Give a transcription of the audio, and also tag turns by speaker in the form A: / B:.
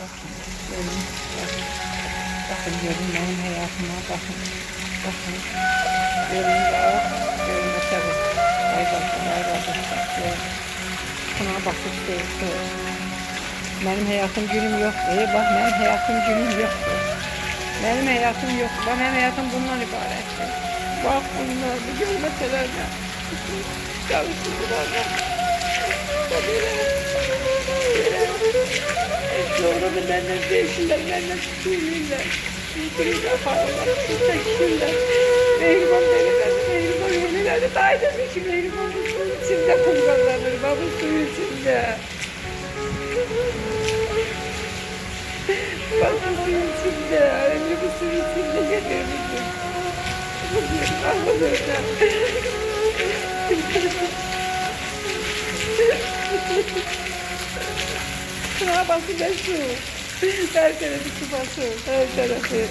A: Bakın. Görün. Bakın. Bakın görün benim hayatıma bakın. Bakın. Görün ya. Görün tabii. Ay bakın. Ay bakın. Bakın. Buna bak işte. işte. Benim hayatım günüm yok. E bak benim hayatım günüm yok. Benim hayatım yok. Bak benim hayatım bundan ibaret. Bak bunlar bu görmeseler de. Çalıştılar da. Doğru benden değişirler, benden tutuyorlar. Kırıcı paralar, çekişirler. Mehriban deriler, mehriban yenileri daha demiş. Mehriban bu suyun içinde kumgallanır, bu suyun içinde. Bak bu suyun içinde, öyle bu suyun içinde geliyormuşum. Bugün ağlıyorlar. ah, posso deixar. Cara, cara, que passou. Ai, cara, cara.